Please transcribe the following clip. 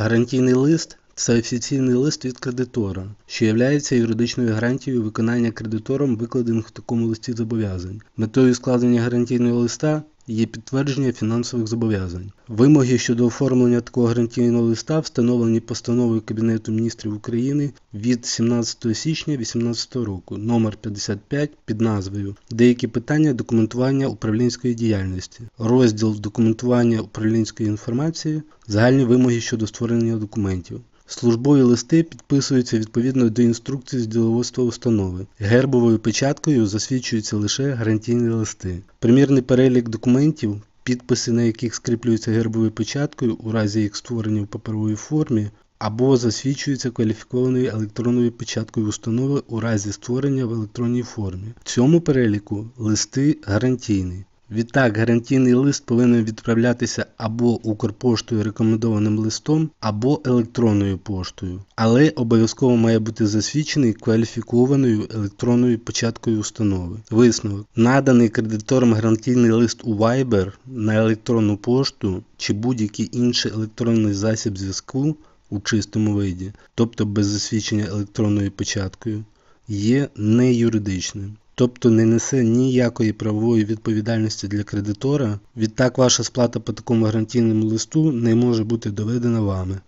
Гарантійний лист це офіційний лист від кредитора, що є юридичною гарантією виконання кредитором викладених в такому листі зобов'язань. Метою складення гарантійного листа є підтвердження фінансових зобов'язань. Вимоги щодо оформлення такого гарантійного листа встановлені постановою Кабінету міністрів України від 17 січня 2018 року номер 55 під назвою Деякі питання документування управлінської діяльності. Розділ документування управлінської інформації, загальні вимоги щодо створення документів. Службові листи підписуються відповідно до інструкцій з діловодства установи. Гербовою печаткою засвідчуються лише гарантійні листи. Примірний перелік документів, підписи на яких скріплюються гербовою печаткою у разі їх створення в паперовій формі, або засвідчуються кваліфікованою електронною печаткою установи у разі створення в електронній формі. В цьому переліку листи гарантійні. Відтак, гарантійний лист повинен відправлятися або Укрпоштою рекомендованим листом, або електронною поштою, але обов'язково має бути засвідчений кваліфікованою електронною початкою установи. Висновок: наданий кредитором гарантійний лист у Viber на електронну пошту чи будь-який інший електронний засіб зв'язку у чистому виді, тобто без засвідчення електронною початкою, є неюридичним тобто не несе ніякої правової відповідальності для кредитора, відтак ваша сплата по такому гарантійному листу не може бути доведена вами.